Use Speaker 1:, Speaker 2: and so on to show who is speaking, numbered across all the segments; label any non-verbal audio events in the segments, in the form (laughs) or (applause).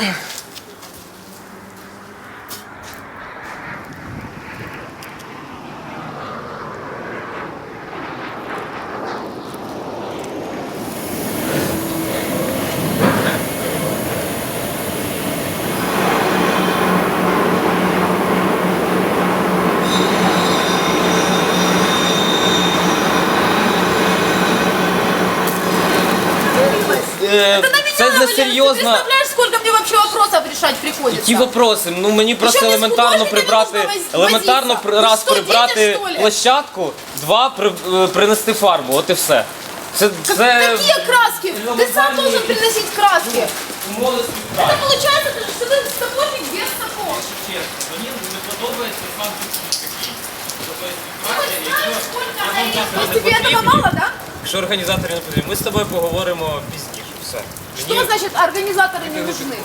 Speaker 1: Е,
Speaker 2: Это на меня
Speaker 1: Це не
Speaker 2: навалилось. Ты
Speaker 1: серйозно
Speaker 2: представляешь, сколько мне вообще вопросов решать приходится?
Speaker 1: Які вопроси? Ну мені просто
Speaker 2: Що, без
Speaker 1: елементарно
Speaker 2: художника не
Speaker 1: прибрати,
Speaker 2: можна воз-
Speaker 1: елементарно
Speaker 2: возитися?
Speaker 1: при- раз
Speaker 2: Ви що,
Speaker 1: прибрати
Speaker 2: діти, що ли?
Speaker 1: площадку, два при- е, принести фарбу. От і все. Це,
Speaker 2: Как-
Speaker 1: це
Speaker 2: Какие краски? Ты сам должен приносить краски.
Speaker 1: умови
Speaker 2: Это
Speaker 1: співпраці.
Speaker 2: получается, что ты сапожник без сапог.
Speaker 1: Мені не подобається сам підхід такий. Тобто
Speaker 2: Ты хоть знаешь, сколько орехов? То есть тебе этого мало, да?
Speaker 1: Якщо організатори не потрібні, ми з тобою поговоримо пізніше. Все.
Speaker 2: Что значит организаторы не нужны?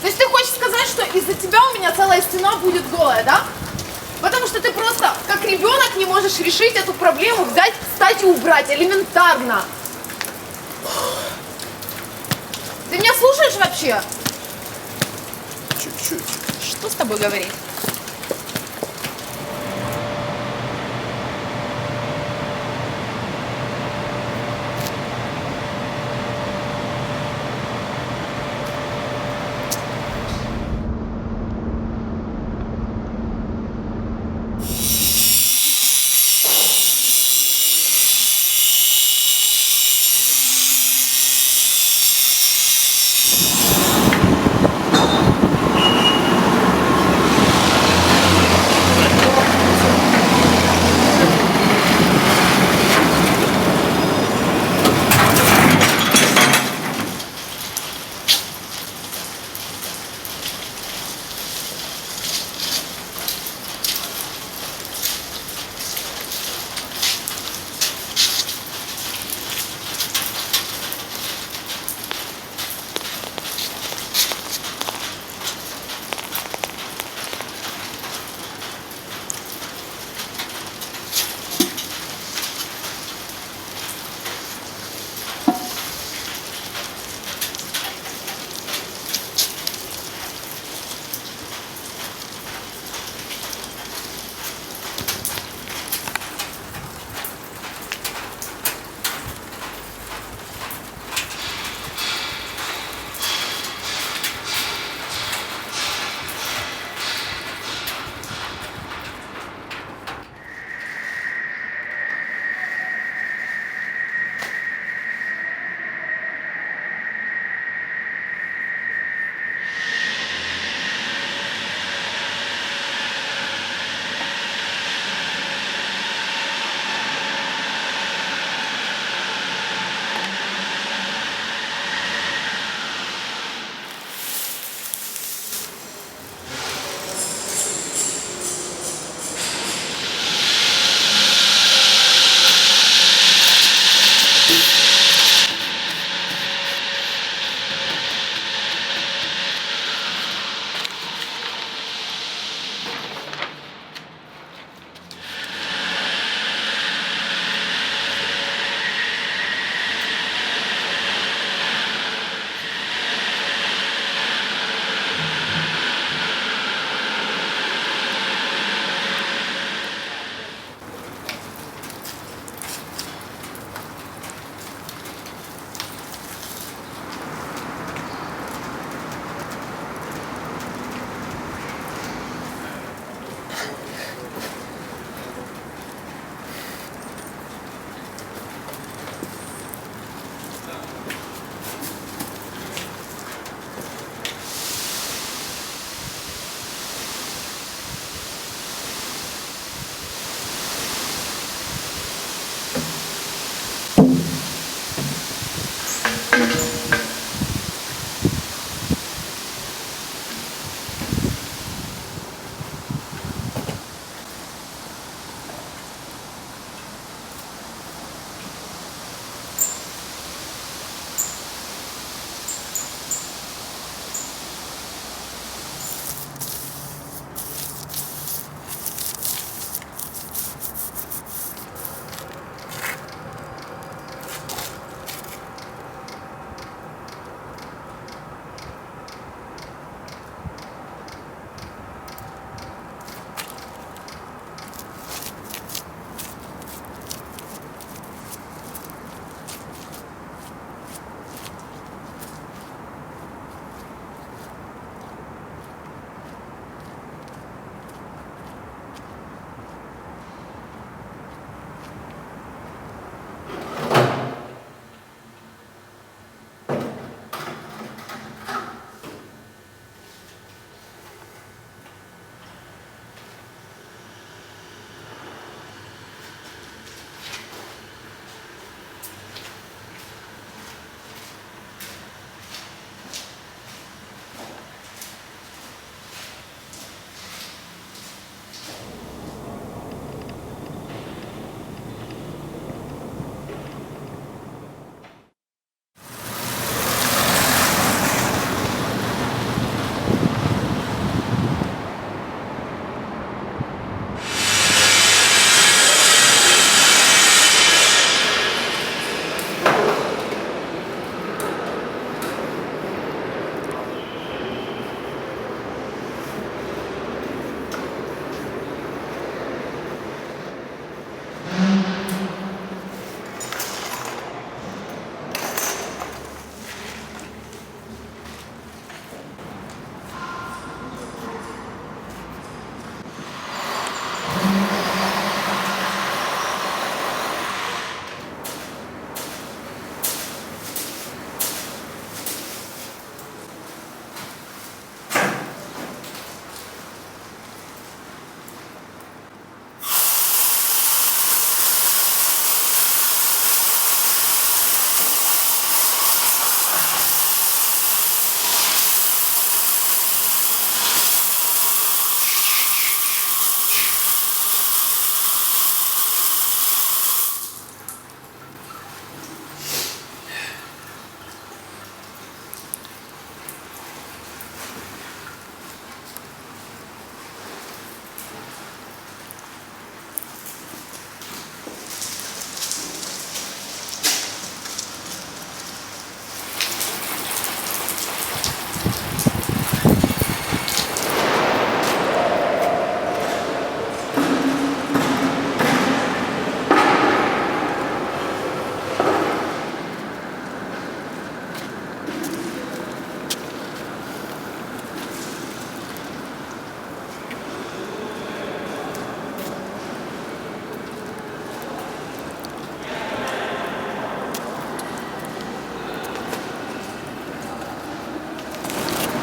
Speaker 2: То есть ты хочешь сказать, что из-за тебя у меня целая стена будет голая, да? Потому что ты просто, как ребенок, не можешь решить эту проблему, взять, встать и убрать, элементарно. Ты меня слушаешь вообще?
Speaker 3: Чуть-чуть.
Speaker 2: Что с тобой говорить?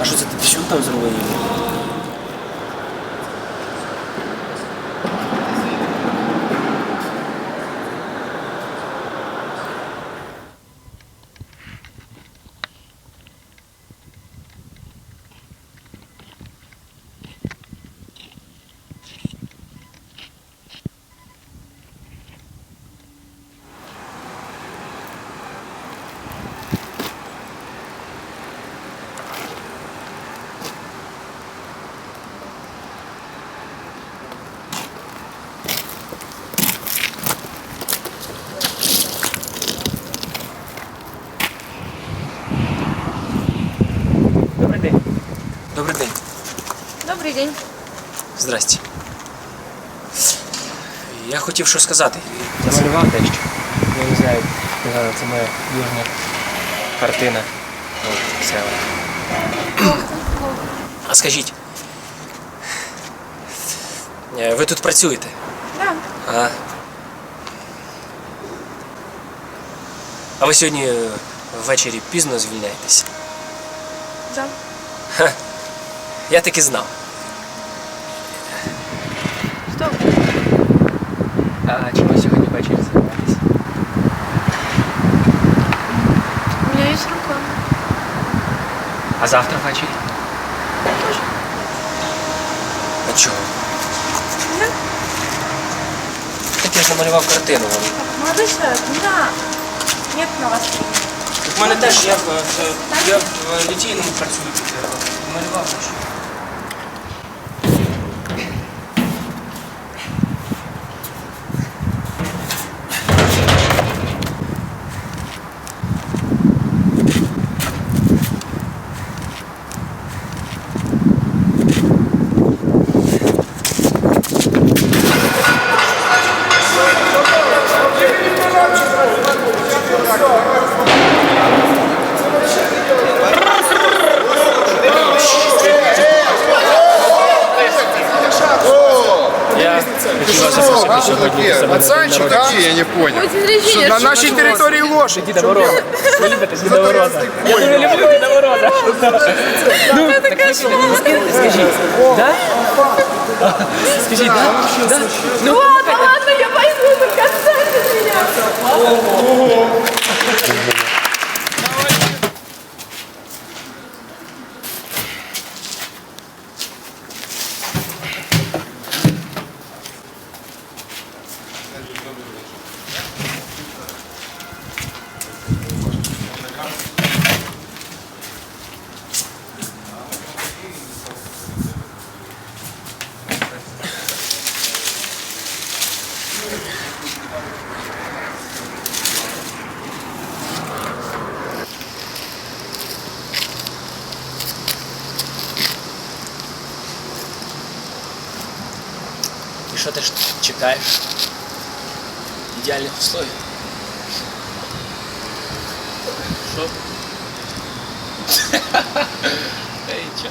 Speaker 1: А що це ти всю там зробив? Здрасте. Я хотів що сказати. Замалював дещо. Я не знаю, сказали, це моя южна картина. От, села. А скажіть. е, Ви тут працюєте?
Speaker 2: Да.
Speaker 1: А. А ви сьогодні е, ввечері пізно звільняєтесь?
Speaker 2: Да.
Speaker 1: Я так і знав.
Speaker 2: Что?
Speaker 1: А чим ви сьогодні ввечері займаєтесь?
Speaker 2: У меня есть рука.
Speaker 1: А завтра ввечері? А чого? Так я ж намалював картину. вам.
Speaker 2: Молодой человек. Нет на вас времени.
Speaker 1: У мене теж я в, в- я в літійному працюю. Малював. що. Я хотів до себе на
Speaker 4: Пацанчик, я не понял.
Speaker 2: день.
Speaker 4: На нашей территории лошадь.
Speaker 1: Діда Мороза. Ви любите Діда Мороза? Я дуже люблю Діда Мороза. Ну, так скажіть, не скажіть, скажіть. Да? Скажіть, да? Да? Ну,
Speaker 2: Ладно, ладно, я пойду, только отстаньте от меня.
Speaker 1: Что ты ж чекаєш? Ідеальних условій. Що? (laughs) Эй, чё?